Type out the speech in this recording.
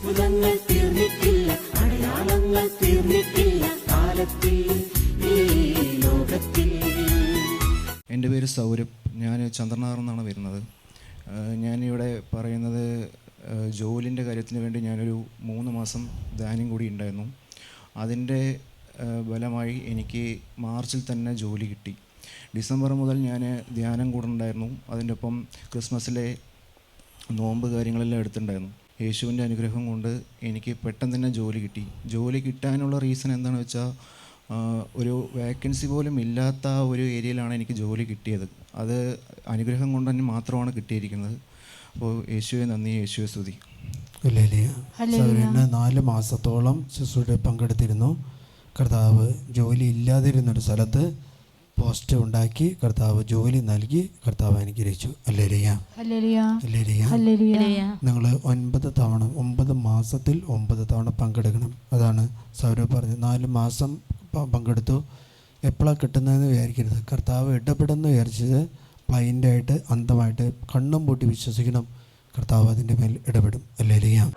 അത്ഭുതങ്ങൾ തീർന്നിട്ടില്ല അടയാളങ്ങൾ തീർന്നിട്ടില്ല കാലത്തിൽ എന്റെ പേര് സൗരഭ്. ഞാൻ ചന്ദ്രനാറിൽ എന്നാണ് വരുന്നത്. ഞാനിവിടെ പറയുന്നത് ജോലിന്റെ കാര്യത്തിന് വേണ്ടി ഞാനൊരു മൂന്ന് മാസം ധ്യാനം കൂടി ഉണ്ടായിരുന്നു. അതിന്റെ ബലമായി എനിക്ക് മാർച്ചിൽ തന്നെ ജോലി കിട്ടി. ഡിസംബർ മുതൽ ഞാൻ ധ്യാനം കൂടുന്നുണ്ടായിരുന്നു. അതിന്റെ ഒപ്പം ക്രിസ്മസിലെ നോമ്പ് കാര്യങ്ങളെല്ലാം എടുത്തിട്ടുണ്ടായിരുന്നു. യേശുവിന്റെ അനുഗ്രഹം കൊണ്ട് എനിക്ക് പെട്ടെന്ന് തന്നെ ജോലി കിട്ടി. ജോലി കിട്ടാനുള്ള റീസൺ എന്താണെന്ന് വെച്ചാൽ ഒരു വേക്കൻസി പോലും ഇല്ലാത്ത ആ ഒരു ഏരിയയിലാണ് എനിക്ക് ജോലി കിട്ടിയത്. അത് അനുഗ്രഹം കൊണ്ട് തന്നെ മാത്രമാണ് കിട്ടിയിരിക്കുന്നത്. അപ്പോൾ യേശുവെ നന്ദി യേശുവെ സ്തുതി. നാല് മാസത്തോളം ശുശ്രൂഷ പങ്കെടുത്തിരുന്നു. കർത്താവ് ജോലി ഇല്ലാതിരുന്നൊരു സ്ഥലത്ത് പോസ്റ്റ് ഉണ്ടാക്കി കർത്താവ് ജോലി നൽകി കർത്താവ് അനുഗ്രഹിച്ചു. നിങ്ങൾ ഒൻപത് തവണ ഒമ്പത് മാസത്തിൽ ഒമ്പത് തവണ പങ്കെടുക്കണം. അതാണ് സൗരവ് പറഞ്ഞത്. നാല് മാസം പങ്കെടുത്തു. എപ്പോഴാണ് കിട്ടുന്നതെന്ന് വിചാരിക്കരുത്. കർത്താവ് ഇടപെടുന്ന വിചാരിച്ചത് ബ്ലൈൻഡായിട്ട് അന്ധമായിട്ട് കണ്ണും പൂട്ടി വിശ്വസിക്കണം. കർത്താവ് അതിന്റെ മേൽ ഇടപെടും. അല്ലേലിയ.